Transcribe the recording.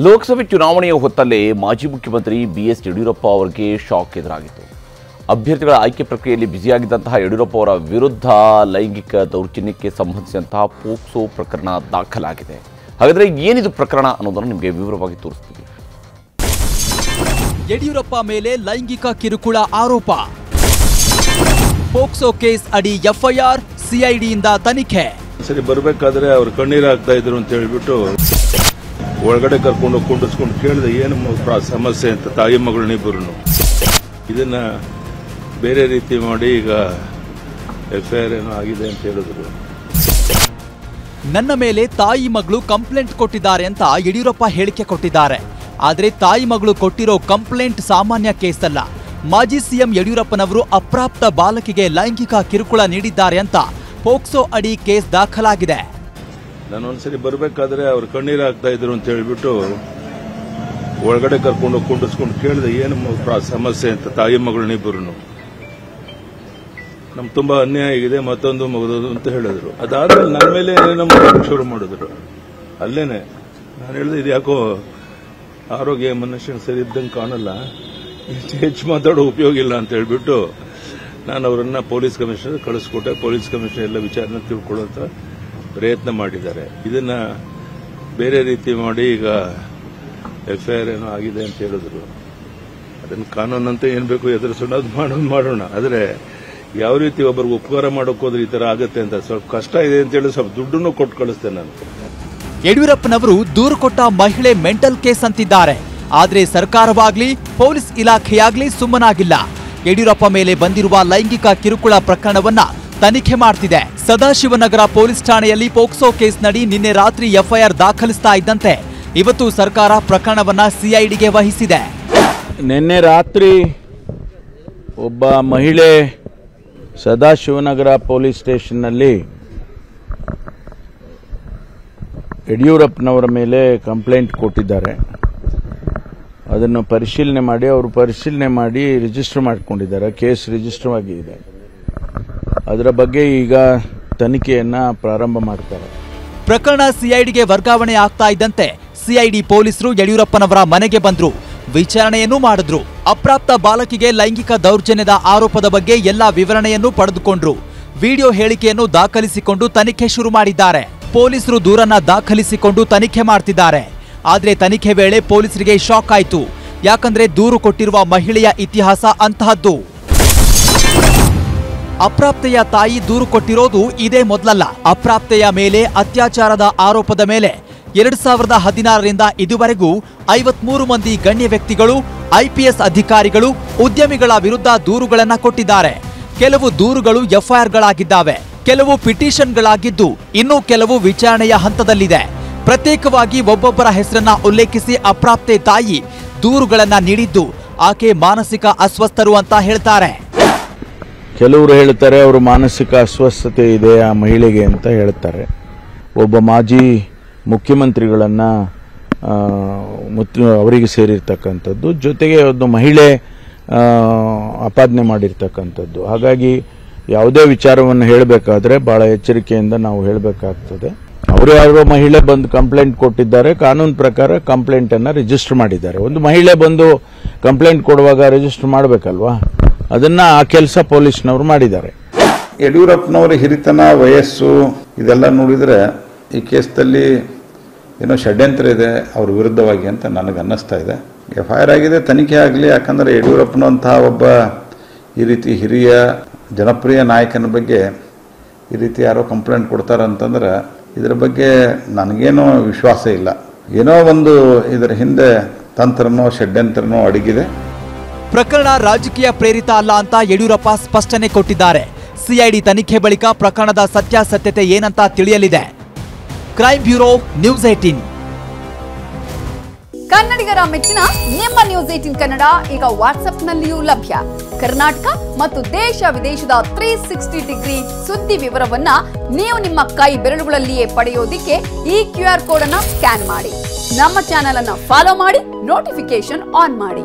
ಲೋಕಸಭೆ ಚುನಾವಣೆಯ ಹೊತ್ತಲ್ಲೇ ಮಾಜಿ ಮುಖ್ಯಮಂತ್ರಿ ಬಿ ಎಸ್ ಯಡಿಯೂರಪ್ಪ ಅವರಿಗೆ ಶಾಕ್ ಎದುರಾಗಿತ್ತು. ಅಭ್ಯರ್ಥಿಗಳ ಆಯ್ಕೆ ಪ್ರಕ್ರಿಯೆಯಲ್ಲಿ ಬ್ಯುಸಿಯಾಗಿದ್ದಂತಹ ಯಡಿಯೂರಪ್ಪ ಅವರ ವಿರುದ್ಧ ಲೈಂಗಿಕ ದೌರ್ಜನ್ಯಕ್ಕೆ ಸಂಬಂಧಿಸಿದಂತಹ ಪೋಕ್ಸೋ ಪ್ರಕರಣ ದಾಖಲಾಗಿದೆ. ಹಾಗಾದರೆ ಏನಿದು ಪ್ರಕರಣ ಅನ್ನೋದನ್ನು ನಿಮಗೆ ವಿವರವಾಗಿ ತೋರಿಸ್ತೀವಿ. ಯಡಿಯೂರಪ್ಪ ಮೇಲೆ ಲೈಂಗಿಕ ಕಿರುಕುಳ ಆರೋಪ. ಪೋಕ್ಸೋ ಕೇಸ್ ಅಡಿ ಎಫ್ಐಆರ್ ಸಿಐಡಿಯಿಂದ ತನಿಖೆ. ಸರಿ ಬರಬೇಕಾದ್ರೆ ಅವರು ಕಣ್ಣೀರು ಹಾಕ್ತಾ ಇದ್ರು ಅಂತ ಹೇಳ್ಬಿಟ್ಟು ಒಳಗಡೆ ಕರ್ಕೊಂಡು ಕುಂಡಿಸ್ಕೊಂಡು ಕೇಳಿದೆ, ಏನು ಸಮಸ್ಯೆ ಅಂತ? ತಾಯಿ ಮಗಳನ್ನಿಬ್ಬರು ಇದನ್ನ ಬೇರೆ ರೀತಿ ಮಾಡಿ ಈಗ ಎಫ್ ಐ ಆರ್ ಏನೋ ಆಗಿದೆ ಅಂತ ಹೇಳಿದ್ರು. ನನ್ನ ಮೇಲೆ ತಾಯಿ ಮಗಳು ಕಂಪ್ಲೇಂಟ್ ಕೊಟ್ಟಿದ್ದಾರೆ ಅಂತ ಯಡಿಯೂರಪ್ಪ ಹೇಳಿಕೆ ಕೊಟ್ಟಿದ್ದಾರೆ. ಆದರೆ ತಾಯಿ ಮಗಳು ಕೊಟ್ಟಿರೋ ಕಂಪ್ಲೇಂಟ್ ಸಾಮಾನ್ಯ ಕೇಸ್ ಅಲ್ಲ ಮಾಜಿ ಸಿಎಂ ಯಡಿಯೂರಪ್ಪನವರು ಅಪ್ರಾಪ್ತ ಬಾಲಕಿಗೆ ಲೈಂಗಿಕ ಕಿರುಕುಳ ನೀಡಿದ್ದಾರೆ ಅಂತ ಪೋಕ್ಸೋ ಅಡಿ ಕೇಸ್ ದಾಖಲಾಗಿದೆ. ನಾನು ಒಂದ್ಸರಿ ಬರಬೇಕಾದ್ರೆ ಅವ್ರು ಕಣ್ಣೀರು ಆಗ್ತಾ ಇದ್ರು ಅಂತ ಹೇಳ್ಬಿಟ್ಟು ಒಳಗಡೆ ಕರ್ಕೊಂಡು ಕುಂಡಿಸ್ಕೊಂಡು ಕೇಳಿದೆ, ಏನು ಸಮಸ್ಯೆ ಅಂತ? ತಾಯಿ ಮಗಳನ್ನಿಬ್ಬರು ನಮ್ ತುಂಬಾ ಅನ್ಯಾಯ ಆಗಿದೆ, ಮತ್ತೊಂದು ಮಗದೋದು ಅಂತ ಹೇಳಿದ್ರು. ಅದಾದ್ಮೇಲೆ ನನ್ನ ಮೇಲೆ ಏನೇನೋ ಶುರು ಮಾಡಿದ್ರು. ಅಲ್ಲೇನೆ, ನಾನು ಹೇಳಿದೆ, ಇದು ಯಾಕೋ ಆರೋಗ್ಯ ಮನುಷ್ಯನ ಸರಿ ಇದ್ದಂಗೆ ಕಾಣಲ್ಲ. ಹೆಚ್ಚು ಹೆಚ್ಚು ಮಾತಾಡೋ ಉಪಯೋಗ ಇಲ್ಲ ಅಂತ ಹೇಳ್ಬಿಟ್ಟು ನಾನು ಅವರನ್ನ ಪೊಲೀಸ್ ಕಮಿಷನರ್, ಕಳಿಸ್ಕೊಟ್ಟೆ. ಪೊಲೀಸ್ ಕಮಿಷನರ್ ಎಲ್ಲ ವಿಚಾರನ ತಿಳ್ಕೊಳ್ಳುವಂತ ಪ್ರಯತ್ನ ಮಾಡಿದ್ದಾರೆ. ಇದನ್ನ ಬೇರೆ ರೀತಿ ಮಾಡಿ ಈಗ ಎಫ್ಐಆರ್ ಏನೋ ಆಗಿದೆ ಅಂತ ಹೇಳಿದ್ರು. ಅದನ್ನ ಕಾನೂನಂತೆ ಏನ್ ಬೇಕು ಎದುರಿಸೋಣ, ಅದು ಮಾಡೋದು ಮಾಡೋಣ. ಆದರೆ ಯಾವ ರೀತಿ ಒಬ್ಬರಿಗೆ ಉಪಕಾರ ಮಾಡೋಕೆ ಹೋದ್ರೆ ಈ ತರ ಆಗುತ್ತೆ ಅಂತ ಸ್ವಲ್ಪ ಕಷ್ಟ ಇದೆ ಅಂತ ಹೇಳಿ ಸ್ವಲ್ಪ ದುಡ್ಡನ್ನು ಕೊಟ್ಟು ಕಳಿಸ್ತೇನೆ ನಾನು. ಯಡಿಯೂರಪ್ಪನವರು ದೂರು ಕೊಟ್ಟ ಮಹಿಳೆ ಮೆಂಟಲ್ ಕೇಸ್ ಅಂತಿದ್ದಾರೆ. ಆದರೆ ಸರ್ಕಾರವಾಗ್ಲಿ, ಪೊಲೀಸ್ ಇಲಾಖೆಯಾಗ್ಲಿ ಸುಮ್ಮನಾಗಿಲ್ಲ. ಯಡಿಯೂರಪ್ಪ ಮೇಲೆ ಬಂದಿರುವ ಲೈಂಗಿಕ ಕಿರುಕುಳ ಪ್ರಕರಣವನ್ನ ತನಿಖೆ ಮಾಡ್ತಿದೆ. ಸದಾಶಿವನಗರ ಪೊಲೀಸ್ ಠಾಣೆಯಲ್ಲಿ ಪೋಕ್ಸೋ ಕೇಸ್ ನಡಿ ನಿನ್ನೆ ರಾತ್ರಿ ಎಫ್ಐಆರ್ ದಾಖಲಿಸ್ತಾ ಇದ್ದಂತೆ. ಇವತ್ತು ಸರ್ಕಾರ ಪ್ರಕರಣವನ್ನ ಸಿಐಡಿಗೆ ವಹಿಸಿದೆ. ನಿನ್ನೆ ರಾತ್ರಿ ಒಬ್ಬ ಮಹಿಳೆ ಸದಾಶಿವನಗರ ಪೊಲೀಸ್ ಸ್ಟೇಷನ್ನಲ್ಲಿ ಯಡಿಯೂರಪ್ಪನವರ ಮೇಲೆ ಕಂಪ್ಲೇಂಟ್ ಕೊಟ್ಟಿದ್ದಾರೆ. ಅದನ್ನು ಪರಿಶೀಲನೆ ಮಾಡಿ, ಅವರು ಪರಿಶೀಲನೆ ಮಾಡಿ ರಿಜಿಸ್ಟರ್ ಮಾಡಿಕೊಂಡಿದ್ದಾರೆ. ಕೇಸ್ ರಿಜಿಸ್ಟರ್ ಆಗಿದೆ ಅದರ ಬಗ್ಗೆ ಈಗ ತನಿಖೆಯನ್ನ ಪ್ರಾರಂಭ ಮಾಡ್ತಾರೆ. ಪ್ರಕರಣ ಸಿಐಡಿಗೆ ವರ್ಗಾವಣೆ ಆಗ್ತಾ ಇದ್ದಂತೆ ಸಿಐಡಿ ಪೊಲೀಸರು ಯಡಿಯೂರಪ್ಪನವರ ಮನೆಗೆ ಬಂದ್ರು. ವಿಚಾರಣೆಯನ್ನು ಮಾಡಿದ್ರು. ಅಪ್ರಾಪ್ತ ಬಾಲಕಿಗೆ ಲೈಂಗಿಕ ದೌರ್ಜನ್ಯದ ಆರೋಪದ ಬಗ್ಗೆ ಎಲ್ಲಾ ವಿವರಣೆಯನ್ನು ಪಡೆದುಕೊಂಡ್ರು. ವಿಡಿಯೋ ಹೇಳಿಕೆಯನ್ನು ದಾಖಲಿಸಿಕೊಂಡು ತನಿಖೆ ಶುರು ಮಾಡಿದ್ದಾರೆ. ಪೊಲೀಸರು ದೂರನ್ನ ದಾಖಲಿಸಿಕೊಂಡು ತನಿಖೆ ಮಾಡ್ತಿದ್ದಾರೆ. ಆದರೆ ತನಿಖೆ ವೇಳೆ ಪೊಲೀಸರಿಗೆ ಶಾಕ್ ಆಯಿತು. ಯಾಕಂದ್ರೆ ದೂರು ಕೊಟ್ಟಿರುವ ಮಹಿಳೆಯ ಇತಿಹಾಸ ಅಂತಹದ್ದು. ಅಪ್ರಾಪ್ತೆಯ ತಾಯಿ ದೂರು ಕೊಟ್ಟಿರೋದು ಇದೇ ಮೊದಲಲ್ಲ. ಅಪ್ರಾಪ್ತೆಯ ಮೇಲೆ ಅತ್ಯಾಚಾರದ ಆರೋಪದ ಮೇಲೆ ಎರಡು ಸಾವಿರದ ಹದಿನಾರರಿಂದ ಇದುವರೆಗೂ ಐವತ್ಮೂರು ಮಂದಿ ಗಣ್ಯ ವ್ಯಕ್ತಿಗಳು ಐಪಿಎಸ್ ಅಧಿಕಾರಿಗಳು, ಉದ್ಯಮಿಗಳ ವಿರುದ್ಧ ದೂರುಗಳನ್ನು ಕೊಟ್ಟಿದ್ದಾರೆ. ಕೆಲವು ದೂರುಗಳು ಎಫ್ಐಆರ್ಗಳಾಗಿದ್ದಾವೆ. ಕೆಲವು ಪಿಟಿಷನ್ಗಳಾಗಿದ್ದು ಇನ್ನೂ ಕೆಲವು ವಿಚಾರಣೆಯ ಹಂತದಲ್ಲಿದೆ. ಪ್ರತ್ಯೇಕವಾಗಿ ಒಬ್ಬೊಬ್ಬರ ಹೆಸರನ್ನ ಉಲ್ಲೇಖಿಸಿ ಅಪ್ರಾಪ್ತೆ ತಾಯಿ ದೂರುಗಳನ್ನ ನೀಡಿದ್ದು ಆಕೆ ಮಾನಸಿಕ ಅಸ್ವಸ್ಥರು ಅಂತ ಹೇಳ್ತಾರೆ. ಕೆಲವರು ಹೇಳ್ತಾರೆ, ಅವರು ಮಾನಸಿಕ ಅಸ್ವಸ್ಥತೆ ಇದೆ ಆ ಮಹಿಳೆಗೆ ಅಂತ ಹೇಳ್ತಾರೆ. ಒಬ್ಬ ಮಾಜಿ ಮುಖ್ಯಮಂತ್ರಿಗಳನ್ನು ಅವರಿಗೆ ಸೇರಿರ್ತಕ್ಕಂಥದ್ದು, ಜೊತೆಗೆ ಒಂದು ಮಹಿಳೆ ಆಪಾದನೆ ಮಾಡಿರ್ತಕ್ಕಂಥದ್ದು. ಹಾಗಾಗಿ ಯಾವುದೇ ವಿಚಾರವನ್ನು ಹೇಳಬೇಕಾದ್ರೆ ಬಹಳ ಎಚ್ಚರಿಕೆಯಿಂದ ನಾವು ಹೇಳಬೇಕಾಗ್ತದೆ. ಅವರು ಯಾರೋ ಮಹಿಳೆ ಬಂದು ಕಂಪ್ಲೇಂಟ್ ಕೊಟ್ಟಿದ್ದಾರೆ, ಕಾನೂನು ಪ್ರಕಾರ ಕಂಪ್ಲೇಂಟನ್ನು ರಿಜಿಸ್ಟರ್ ಮಾಡಿದ್ದಾರೆ. ಒಂದು ಮಹಿಳೆ ಬಂದು ಕಂಪ್ಲೇಂಟ್ ಕೊಡುವಾಗ ರಿಜಿಸ್ಟರ್ ಮಾಡಬೇಕಲ್ವಾ? ಅದನ್ನ ಆ ಕೆಲಸ ಪೊಲೀಸ್ನವರು ಮಾಡಿದ್ದಾರೆ. ಯಡಿಯೂರಪ್ಪನವರ ಹಿರಿತನ, ವಯಸ್ಸು, ಇದೆಲ್ಲ ನೋಡಿದರೆ ಈ ಕೇಸ್ದಲ್ಲಿ ಏನೋ ಷಡ್ಯಂತ್ರ ಇದೆ, ಅವ್ರ ವಿರುದ್ಧವಾಗಿ ಅಂತ ನನಗೆ ಅನ್ನಿಸ್ತಾ ಇದೆ. ಎಫ್ ಐ ಆರ್ ಆಗಿದೆ, ತನಿಖೆ ಆಗಲಿ, ಯಾಕಂದರೆ ಯಡಿಯೂರಪ್ಪನಂತಹ ಒಬ್ಬ ಈ ರೀತಿ ಹಿರಿಯ, ಜನಪ್ರಿಯ ನಾಯಕನ ಬಗ್ಗೆ ಈ ರೀತಿ ಯಾರೋ ಕಂಪ್ಲೇಂಟ್ ಕೊಡ್ತಾರೆ ಅಂತಂದ್ರೆ ಇದರ ಬಗ್ಗೆ ನನಗೇನೋ ವಿಶ್ವಾಸ ಇಲ್ಲ. ಏನೋ ಒಂದು ಇದರ ಹಿಂದೆ ತಂತ್ರನೋ ಷಡ್ಯಂತ್ರನೋ ಅಡಗಿದೆ. ಪ್ರಕರಣ ರಾಜಕೀಯ ಪ್ರೇರಿತ ಅಲ್ಲ ಅಂತ ಯಡಿಯೂರಪ್ಪ ಸ್ಪಷ್ಟನೆ ಕೊಟ್ಟಿದ್ದಾರೆ. ಸಿಐಡಿ ತನಿಖೆ ಬಳಿಕ ಪ್ರಕರಣದ ಸತ್ಯಾಸತ್ಯತೆ ಏನಂತ ತಿಳಿಯಲಿದೆ. ಕ್ರೈಮ್ ಬ್ಯೂರೋ ನ್ಯೂಸ್ ಏಟೀನ್ ಕನ್ನಡಿಗರ ಮೆಚ್ಚಿನ ನಿಮ್ಮ ನ್ಯೂಸ್ ಏಟೀನ್ ಕನ್ನಡ ಈಗ ವಾಟ್ಸ್ಆಪ್ನಲ್ಲಿಯೂ ಲಭ್ಯ. ಕರ್ನಾಟಕ ಮತ್ತು ದೇಶ ವಿದೇಶದ ತ್ರೀ ಸಿಕ್ಸ್ಟಿ ಡಿಗ್ರಿ ಸುದ್ದಿ ವಿವರವನ್ನ ನೀವು ನಿಮ್ಮ ಕೈ ಬೆರಳುಗಳಲ್ಲಿಯೇ ಪಡೆಯೋದಿಕ್ಕೆ ಈ ಕ್ಯೂ ಆರ್ ಕೋಡ್ ಅನ್ನ ಸ್ಕ್ಯಾನ್ ಮಾಡಿ. ನಮ್ಮ ಚಾನೆಲ್ ಅನ್ನ ಫಾಲೋ ಮಾಡಿ ನೋಟಿಫಿಕೇಶನ್ ಆನ್ ಮಾಡಿ.